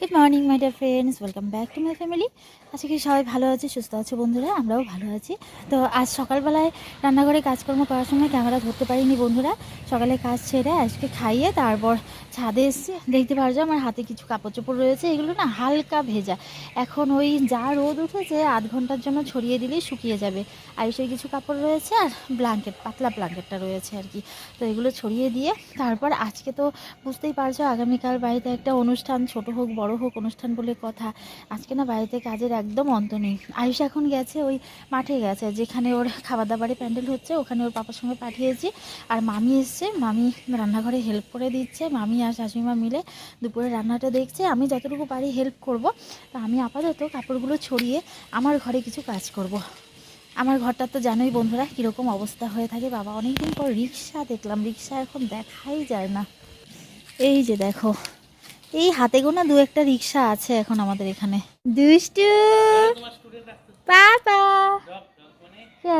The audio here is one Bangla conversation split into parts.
Good morning my dear friends welcome back to my family আজকে কি সবাই ভালো আছে, সুস্থ আছে বন্ধুরা, আমরাও ভালো আছি। তো আজ সকালবেলায় রান্নাঘরে কাজকর্ম করার সময় ক্যামেরা ধরতে পারিনি বন্ধুরা। সকালে কাজ ছেড়ে আজকে খাইয়ে তারপর ছাদে এসেছি। দেখতে পারছ আমার হাতে কিছু কাপড় চোপড় রয়েছে, এগুলো না হালকা ভেজা। এখন ওই যা রোদ উঠেছে, আধ ঘণ্টার জন্য ছড়িয়ে দিলেই শুকিয়ে যাবে। আর আয়ুষের কিছু কাপড় রয়েছে আর ব্ল্যাঙ্কেট পাতলা ব্ল্যাঙ্কেটটা রয়েছে আর কি। তো এগুলো ছড়িয়ে দিয়ে তারপর আজকে তো বুঝতেই পারছ, আগামীকাল বাড়িতে একটা অনুষ্ঠান, ছোট হোক, বড় হোক অনুষ্ঠান বলে কথা। আজকে না বাড়িতে কাজের একদম অন্ত নেই। আয়ুষ এখন গেছে ওই মাঠে গেছে, যেখানে ওর খাবার দাবারে প্যান্ডেল হচ্ছে, ওখানে ওর পাপার সঙ্গে পাঠিয়েছি। আর মামি এসছে, মামি রান্নাঘরে হেল্প করে দিচ্ছে। মামি আর শাশুড়িমা মিলে দুপুরে রান্নাটা দেখছে। আমি যতটুকু পারি হেল্প করব। তো আমি আপাতত কাপড়গুলো ছড়িয়ে আমার ঘরে কিছু কাজ করব। আমার ঘরটা তো জানোই বন্ধুরা কীরকম অবস্থা হয়ে থাকে। বাবা অনেকদিন পর রিক্সা দেখলাম। রিক্সা এখন দেখাই যায় না। এই যে দেখো এই হাতে গোনা দু একটা রিক্সা আছে এখন আমাদের এখানে। দুষ্টু!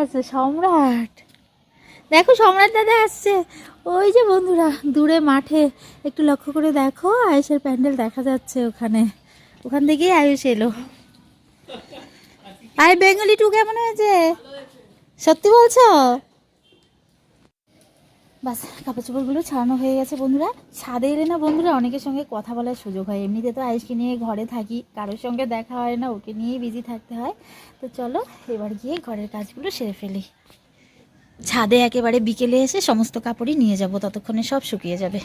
আছে? সম্রাট! দেখো সম্রাট দাদা আসছে। ওই যে বন্ধুরা, দূরে মাঠে। একটু লক্ষ্য করে দেখো আয়ুষের প্যান্ডেল দেখা যাচ্ছে ওখানে। ওখান থেকেই আয়ুষ এলো। আই বেঙ্গলি টু কেমন হয়েছে? সত্যি বলছো? বাস, কাপড় চোপড়গুলো ছাড়ানো হয়ে গেছে বন্ধুরা। ছাদে এলে না বন্ধুরা অনেকের সঙ্গে কথা বলার সুযোগ হয়। এমনিতে তো আয়েসকে নিয়ে ঘরে থাকি, কারোর সঙ্গে দেখা হয় না, ওকে নিয়েই বিজি থাকতে হয়। তো চলো, এবার গিয়ে ঘরের কাজগুলো সেরে ফেলি। ছাদে একেবারে বিকেলে এসে সমস্ত কাপড়ই নিয়ে যাব, ততক্ষণে সব শুকিয়ে যাবে।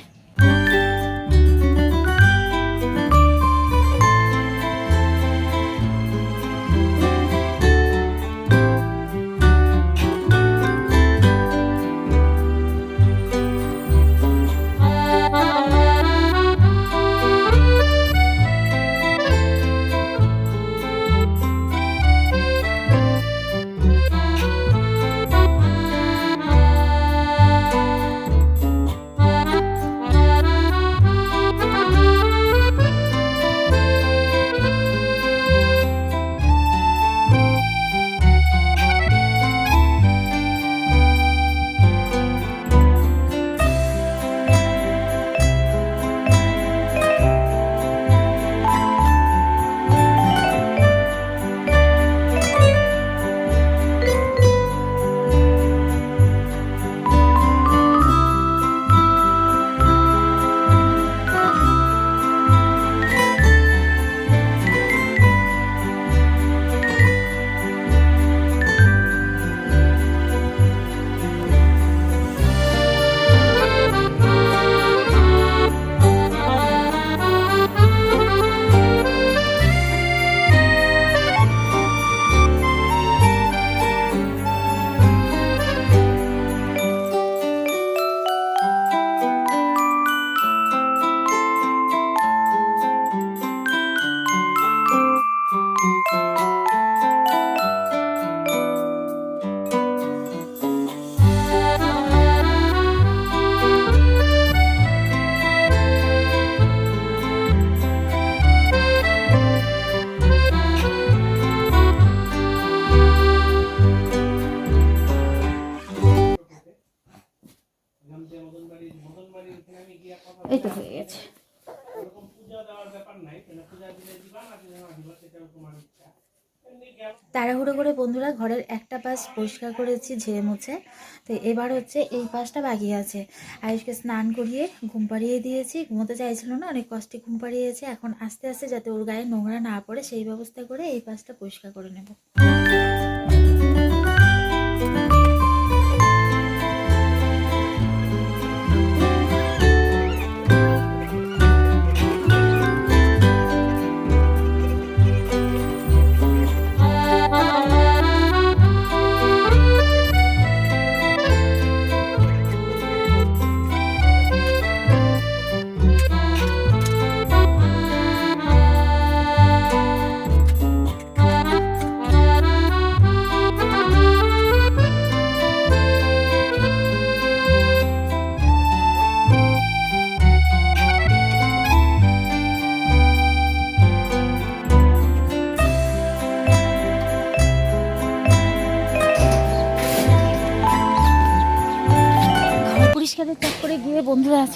তাড়াহুড়ো করে বন্ধুরা ঘরের একটা পাশ পরিষ্কার করেছি, ঝেড়ে মুছে। তো এবার হচ্ছে এই পাশটা বাকি আছে। আয়ুষকে স্নান করিয়ে ঘুম পাড়িয়ে দিয়েছি। ঘুমোতে চাইছিল না, অনেক কষ্টে ঘুম পাড়িয়েছে। এখন আস্তে আস্তে যাতে ওর গায়ে নোংরা না পড়ে, সেই ব্যবস্থা করে এই পাশটা পরিষ্কার করে নেব।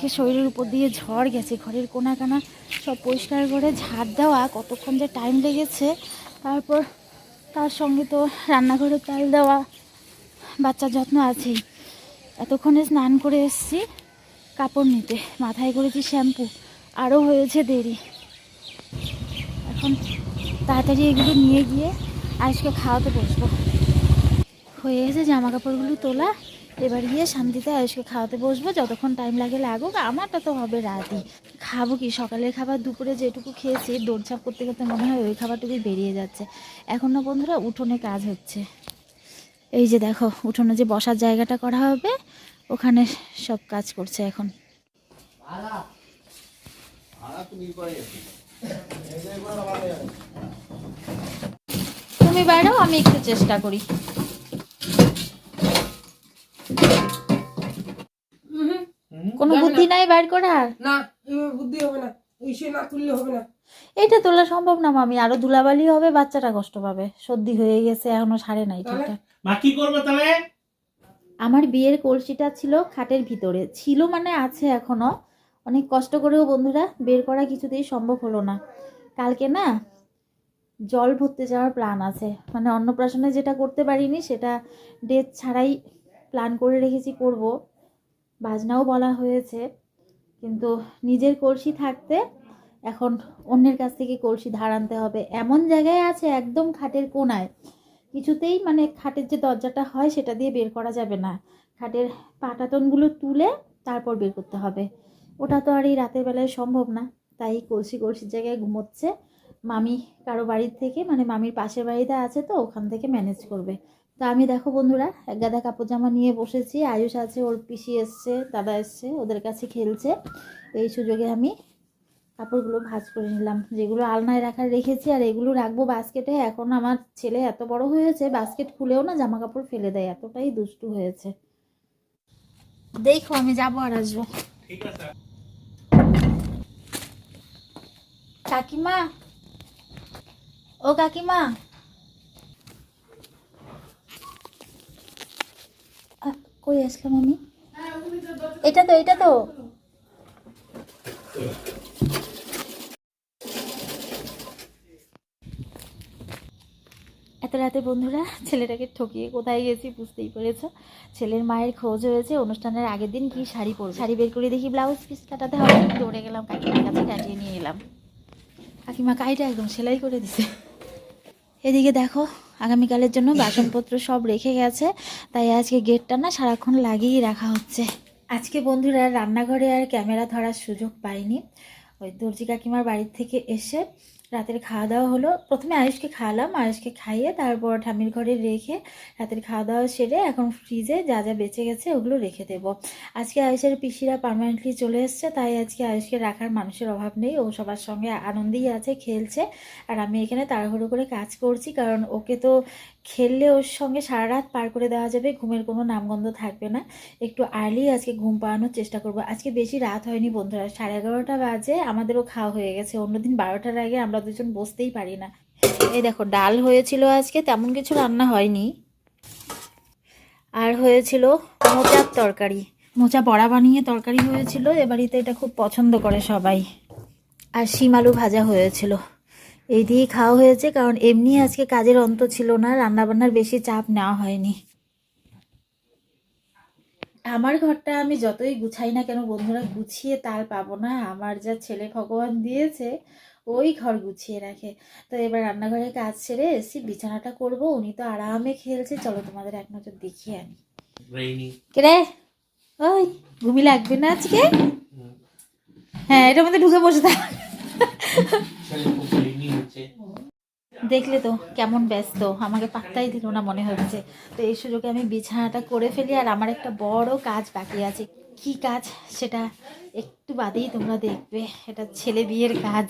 আজকে শরীরের উপর দিয়ে ঝড় গেছে, ঘরের কোনা কানা সব পরিষ্কার করে ঝাড় দেওয়া, কতক্ষণ যে টাইম লেগেছে, তারপর তার সঙ্গে তো রান্নাঘরে তাল দেওয়া, বাচ্চার যত্ন আছেই। এতক্ষণে স্নান করে এসেছি, কাপড় নিতে, মাথায় করেছি শ্যাম্পু আরও হয়েছে দেরি। এখন তাড়াতাড়ি এগুলো নিয়ে গিয়ে আজকে খাওয়াতে বসবো। হয়ে গেছে জামা কাপড়গুলো তোলা এবার গিয়ে শান্তিতে আয়ুষকে খাওয়াতে বসবো, যতক্ষণ টাইম লাগে লাগুক, আমারটা তো হবে রাতই খাব কি? সকালের খাবার দুপুরে যেটুকু খেয়েছি, দৌড়ঝাঁপ করতে করতে মনে হয় ওই খাবারটুকুই বেরিয়ে যাচ্ছে। এখন না বন্ধুরা, উঠোনে কাজ হচ্ছে। এই যে দেখো, উঠোনে যে বসার জায়গাটা করা হবে, ওখানে সব কাজ করছে এখন। তুমি বাইরেও আমি একটু চেষ্টা করি। নাই বাইর করার না বুদ্ধি হবে না। ইসে না তুললে হবে না। এটা তোলা সম্ভব না মামি। আরও ধুলাবালি হবে বাচ্চাটা কষ্ট পাবে। সর্দি হয়ে গেছে এখনও সারে নাই ঠিকঠাক। মা কি করবে তাহলে? আমার বিয়ের কলসিটা ছিল খাটের ভিতরে। ছিল মানে আছে এখনও। অনেক কষ্ট করেও বন্ধুরা বের করা কিছুতেই সম্ভব হলো না। কালকে না জল ভরতে যাওয়ার প্ল্যান আছে। মানে অন্নপ্রাশনে যেটা করতে পারিনি সেটা ডেট ছাড়াই প্ল্যান করে রেখেছি করব। বাজনাও বলা হয়েছে। কিন্তু নিজের কলসি থাকতে এখন অন্যের কাছ থেকে কলসি ধার আনতে হবে। এমন জায়গায় আছে একদম খাটের কোনায়। কিছুতেই মানে খাটের যে দরজাটা হয় সেটা দিয়ে বের করা যাবে না। খাটের পাটাতনগুলো তুলে তারপর বের করতে হবে। ওটা তো আর এই রাতের বেলায় সম্ভব না। তাই কলসি কলসির জায়গায় ঘুমোচ্ছে। মামি কারও বাড়ির থেকে মানে মামির পাশের বাড়িতে আছে তো, ওখান থেকে ম্যানেজ করবে। তো আমি দেখো বন্ধুরা এক গাদা কাপড় জামা নিয়ে বসেছি। আয়ুষ আছে ওর পিসি এসছে দাদা এসছে ওদের কাছে খেলছে। এই সুযোগে আমি কাপড়গুলো ভাঁজ করে নিলাম যেগুলো আলনায় রাখার রেখেছি আর এগুলো রাখব বাস্কেটে। এখন আমার ছেলে এত বড় হয়েছে বাস্কেট খুলেও না জামা কাপড় ফেলে দেয় এতটাই দুষ্টু হয়েছে। দেখো আমি যাব আর আসব। কাকিমা? ও কাকিমা? কই আসলাম আমি? এটা তো এটা তো। এত রাতে বন্ধুরা, ছেলেটাকে ঠকিয়ে কোথায় গেছি বুঝতেই পেরেছ? ছেলের মায়ের খোঁজ হয়েছে অনুষ্ঠানের আগের দিন কি শাড়ি পরবে। শাড়ি বের করে দেখি ব্লাউজ পিস কাটাতে হবে। দৌড়ে গেলাম, কাকিমার কাছে কাটিয়ে নিয়ে এলাম। কাকিমা কাইটা একদম সেলাই করে দিছে। এদিকে দেখো আগামীকালের জন্য বাসনপত্র সব রেখে গেছে, তাই আজকে গেটটা না সারাক্ষণ লাগিয়েই রাখা হচ্ছে। আজকে বন্ধুরা রান্নাঘরে আর ক্যামেরা ধরার সুযোগ পাইনি। ওই দর্জি কাকিমার বাড়ির থেকে এসে রাতের খাওয়া দাওয়া হলো। প্রথমে আয়ুষকে খাওয়ালাম। আয়ুষকে খাইয়ে তারপর ঠামির ঘরে রেখে রাতের খাওয়া দাওয়া সেরে এখন ফ্রিজে যা যা বেঁচে গেছে ওগুলো রেখে দেব। আজকে আয়ুষের পিসিরা পারমানেন্টলি চলে এসছে, তাই আজকে আয়ুষকে রাখার মানুষের অভাব নেই। ও সবার সঙ্গে আনন্দেই আছে, খেলছে। আর আমি এখানে তাড়াহুড়ো করে কাজ করছি, কারণ ওকে তো খেললে ওর সঙ্গে সারা রাত পার করে দেওয়া যাবে, ঘুমের কোনো নামগন্ধ থাকবে না। একটু আর্লি আজকে ঘুম পাড়ানোর চেষ্টা করব। আজকে বেশি রাত হয়নি বন্ধুরা, সাড়ে এগারোটা বাজে, আমাদেরও খাওয়া হয়ে গেছে। অন্যদিন বারোটার আগে আমরা দুজন বসতেই পারি না। এই দেখো, ডাল হয়েছিল আজকে, তেমন কিছু রান্না হয়নি। আর হয়েছিল মোচার তরকারি। মোচা বড়া বানিয়ে তরকারি হয়েছিল, এ বাড়িতে এটা খুব পছন্দ করে সবাই। আর শিম আলু ভাজা হয়েছিল। এই দিয়েই খাওয়া হয়েছে কারণ এমনি আজকে কাজের অন্ত ছিল না রান্নাবান্নার বেশি চাপ নেওয়া হয়নি। আমার ঘরটা আমি যতই গুছাই না কেন বন্ধুরা গুছিয়ে তার পাবো না। আমার যা ছেলে ভগবান দিয়েছে ওই ঘর গুছিয়ে রাখে। তো এবার রান্নাঘরে কাজ সেরে এসে বিছানাটা করব উনি তো আরামে খেলছে। চলো তোমাদের এক নজর দেখিয়ে আনি। রে? ওই ঘুমি লাগবে না আজকে? হ্যাঁ এটার মধ্যে ঢুকে বসে থাক ছেলে খুব রেইনি হচ্ছে দেখলে তো কেমন ব্যস্ত আমাকে পাত্তাই দিল না মনে হচ্ছে। তো এই সুযোগে আমি বিছানাটা করে ফেলি আর আমার একটা বড় কাজ বাকি আছে। কি কাজ সেটা একটু বাদেই তোমরা দেখবে এটা ছেলে বিয়ের কাজ।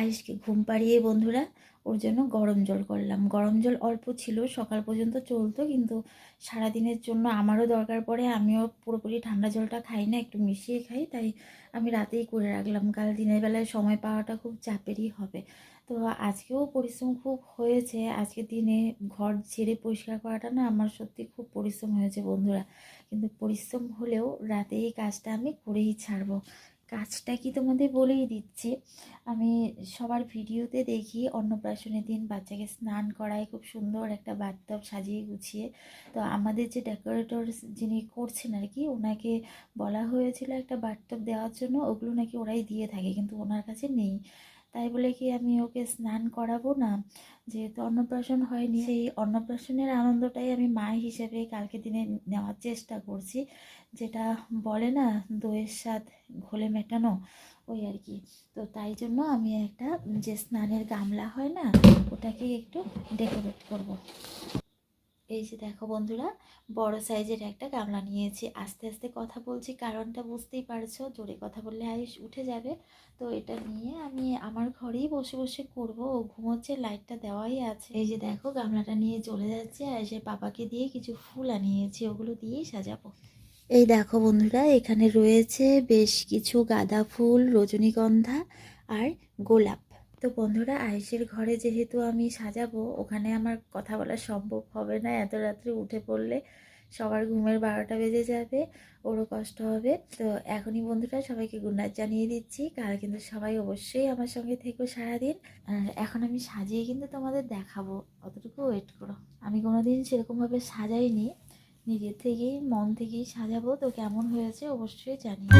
আইসকে ঘুম পাড়িয়ে বন্ধুরা ওর জন্য গরম জল করলাম। গরম জল অল্প ছিল, সকাল পর্যন্ত চলতো, কিন্তু সারাদিনের জন্য আমারও দরকার পড়ে। আমিও পুরোপুরি ঠান্ডা জলটা খাই না, একটু মিশিয়ে খাই, তাই আমি রাতেই করে রাখলাম। কাল দিনের বেলায় সময় পাওয়াটা খুব চাপেরই হবে। তো আজকেও পরিশ্রম খুব হয়েছে। আজকের দিনে ঘর ছেড়ে পরিষ্কার করাটা না আমার সত্যি খুব পরিশ্রম হয়েছে বন্ধুরা। কিন্তু পরিশ্রম হলেও রাতে এই কাজটা আমি করেই ছাড়বো। কাজটা কি তোমাদের বলেই দিচ্ছে। আমি সবার ভিডিওতে দেখি অন্নপ্রাশনের দিন বাচ্চাকে স্নান করায়, খুব সুন্দর একটা বাথটব সাজিয়ে গুছিয়ে। তো আমাদের যে ডেকোরেটর যিনি করছেন আর কি, ওনাকে বলা হয়েছিল একটা বাথটব দেওয়ার জন্য, ওগুলো নাকি ওরাই দিয়ে থাকে, কিন্তু ওনার কাছে নেই। তাই বলে কি আমি ওকে স্নান করাবো না? যেহেতু অন্নপ্রাশন হয়নি, সেই অন্নপ্রাশনের আনন্দটাই আমি মা হিসেবে কালকে দিনে নেওয়ার চেষ্টা করছি। যেটা বলে না, দইয়ের স্বাদ ঘোলে মেটানো, ওই আর কি। তো তাই জন্য আমি একটা যে স্নানের গামলা হয় না, ওটাকে একটু ডেকোরেট করব। এই যে দেখো বন্ধুরা, বড় সাইজের একটা গামলা নিয়েছি। আস্তে আস্তে কথা বলছি, কারণটা বুঝতেই পারছ, জোরে কথা বললে আয়ুষ উঠে যাবে। তো এটা নিয়ে আমি আমার ঘরেই বসে বসে করব, ও ঘুমোচ্ছে, লাইটটা দেওয়াই আছে। এই যে দেখো, গামলাটা নিয়ে চলে যাচ্ছে আর সে পাপাকে দিয়ে কিছু ফুল আনিয়েছি, ওগুলো দিয়েই সাজাবো। এই দেখো বন্ধুরা, এখানে রয়েছে বেশ কিছু গাঁদা ফুল, রজনীগন্ধা আর গোলাপ। তো বন্ধুরা, আয়েশের ঘরে যেহেতু আমি সাজাবো, ওখানে আমার কথা বলা সম্ভব হবে না। এত রাত্রে উঠে পড়লে সবার ঘুমের বারোটা বেজে যাবে, ওরও কষ্ট হবে। তো এখনই বন্ধুরা সবাইকে গুড নাইট জানিয়ে দিচ্ছি। কাল কিন্তু সবাই অবশ্যই আমার সঙ্গে থেকো সারাদিন। এখন আমি সাজিয়ে কিন্তু তোমাদের দেখাবো। অতটুকু ওয়েট করো। আমি কোনোদিন সেরকমভাবে সাজাইনি। নিজের থেকেই মন থেকেই সাজাবো। তো কেমন হয়েছে অবশ্যই জানিও।